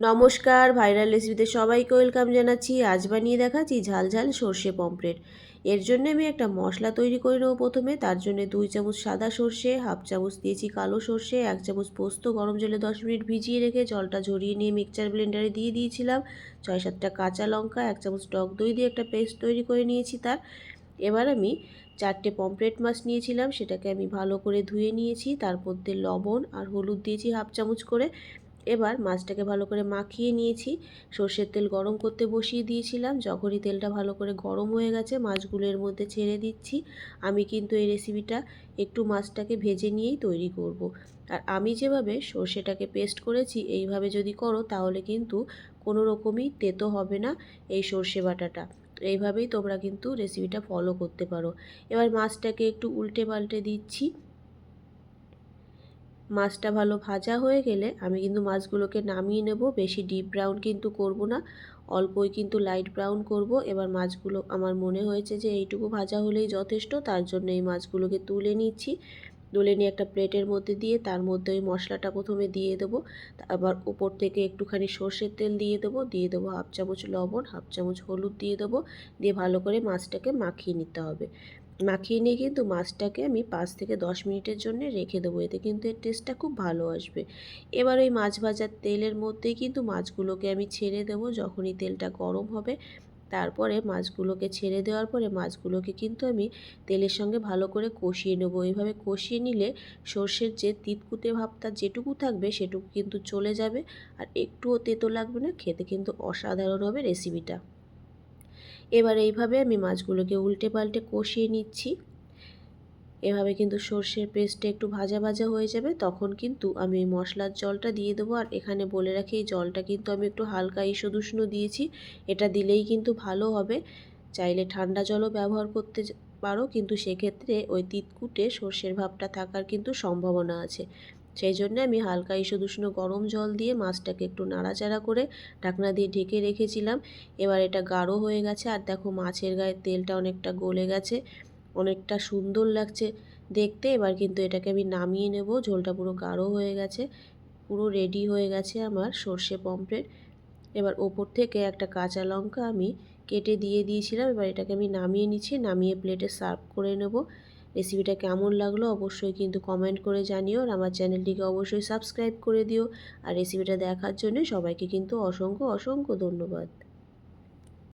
নমস্কার, ভাইরাল রেসিপিতে সবাইকে ওয়েলকাম জানাচ্ছি। আজ বানিয়ে দেখাচ্ছি ঝাল ঝাল সর্ষে পমফ্রেট। এর জন্য আমি একটা মশলা তৈরি করে নেব প্রথমে। তার জন্য দুই চামচ সাদা সর্ষে, হাফ চামচ দিয়েছি কালো সর্ষে, এক চামচ পোস্ত, গরম জলে দশ মিনিট ভিজিয়ে রেখে জলটা ঝরিয়ে নিয়ে মিক্সচার ব্লেন্ডারে দিয়ে দিয়েছিলাম। ছয় সাতটা কাঁচা লঙ্কা, এক চামচ টক দই দিয়ে একটা পেস্ট তৈরি করে নিয়েছি তার। এবার আমি চারটে পমফ্রেট মাছ নিয়েছিলাম, সেটাকে আমি ভালো করে ধুয়ে নিয়েছি। তার মধ্যে লবণ আর হলুদ দিয়েছি হাফ চামচ করে। এবার মাছটাকে ভালো করে মাখিয়ে নিয়েছি। সর্ষের তেল গরম করতে বসিয়ে দিয়েছিলাম। যখনই তেলটা ভালো করে গরম হয়ে গেছে, মাছগুলো এর মধ্যে ছেড়ে দিচ্ছি। আমি কিন্তু এই রেসিপিটা একটু মাছটাকে ভেজে নিয়েই তৈরি করব। আর আমি যেভাবে সর্ষেটাকে পেস্ট করেছি, এইভাবে যদি করো, তাহলে কিন্তু কোনো রকমই তেতো হবে না এই সর্ষে বাটাটা। এইভাবেই তোমরা কিন্তু রেসিপিটা ফলো করতে পারো। এবার মাছটাকে একটু উল্টে পাল্টে দিচ্ছি। মাছটা ভালো ভাজা হয়ে গেলে আমি কিন্তু মাছগুলোকে নামিয়ে নেব। বেশি ডিপ ব্রাউন কিন্তু করব না। অল্পই কিন্তু লাইট ব্রাউন করব। এবার মাছগুলো, আমার মনে হয়েছে যে এইটুকু ভাজা হলেই যথেষ্ট। তার জন্য এই মাছগুলোকে তুলে নিচ্ছি। তুলে নিয়ে একটা প্লেটের মধ্যে দিয়ে, তার মধ্যে ওই মশলাটা প্রথমে দিয়ে দেবো। আবার উপর থেকে একটুখানি সর্ষের তেল দিয়ে দেবো দিয়ে দেবো হাফ চামচ লবণ, হাফ চামচ হলুদ দিয়ে দেবো। দিয়ে ভালো করে মাছটাকে মাখিয়ে নিতে হবে। মাখিয়ে নিয়ে কিন্তু মাছটাকে আমি পাঁচ থেকে দশ মিনিটের জন্য রেখে দেবো, এতে কিন্তু এর টেস্টটা খুব ভালো আসবে। এবার ওই মাছ ভাজার তেলের মধ্যেই কিন্তু মাছগুলোকে আমি ছেড়ে দেবো, যখনই তেলটা গরম হবে। তারপরে মাছগুলোকে ছেড়ে দেওয়ার পরে মাছগুলোকে কিন্তু আমি তেলের সঙ্গে ভালো করে কষিয়ে নেব। এইভাবে কষিয়ে নিলে সর্ষের যে তিতকুতে ভাবটা যেটুকু থাকবে সেটুকু কিন্তু চলে যাবে আর একটুও তেতো লাগবে না, খেতে কিন্তু অসাধারণ হবে রেসিপিটা এবার এইভাবে আমি মাছগুলোকে উল্টে পাল্টে কষিয়ে নিচ্ছি। এভাবে কিন্তু সর্ষের পেস্টটা একটু ভাজা ভাজা হয়ে যাবে, তখন কিন্তু আমি এই মশলার জলটা দিয়ে দেবো। আর এখানে বলে রাখি, এই জলটা কিন্তু আমি একটু হালকা ইসুদুষ্ণ দিয়েছি, এটা দিলেই কিন্তু ভালো হবে। চাইলে ঠান্ডা জলও ব্যবহার করতে পারো, কিন্তু সেক্ষেত্রে ওই তিতকুটে সর্ষের ভাবটা থাকার কিন্তু সম্ভাবনা আছে। সেই জন্য আমি হালকা ইসুদুষ্ণ গরম জল দিয়ে মাছটাকে একটু নাড়াচাড়া করে ঢাকনা দিয়ে ঢেকে রেখেছিলাম। এবার এটা গাঢ় হয়ে গেছে, আর দেখো মাছের গায়ে তেলটা অনেকটা গলে গেছে। অনেকটা সুন্দর লাগছে। দেখতে এবার কিন্তু এটাকে আমি নামিয়ে নেব। ঝোলটা পুরো গাঢ় হয়ে গেছে, পুরো রেডি হয়ে গেছে আমার সর্ষে পম্পলেট এবার ওপর থেকে একটা কাঁচা লঙ্কা আমি কেটে দিয়ে দিয়েছিলাম। এবার এটাকে আমি নামিয়ে নিচ্ছি, নামিয়ে প্লেটে সার্ভ করে নেব। রেসিপিটা কেমন লাগল অবশ্যই কিন্তু কমেন্ট করে জানিও আর আমার চ্যানেলটিকে অবশ্যই সাবস্ক্রাইব করে দিও। আর রেসিপিটা দেখার জন্য সবাইকে কিন্তু অসংখ্য অসংখ্য ধন্যবাদ।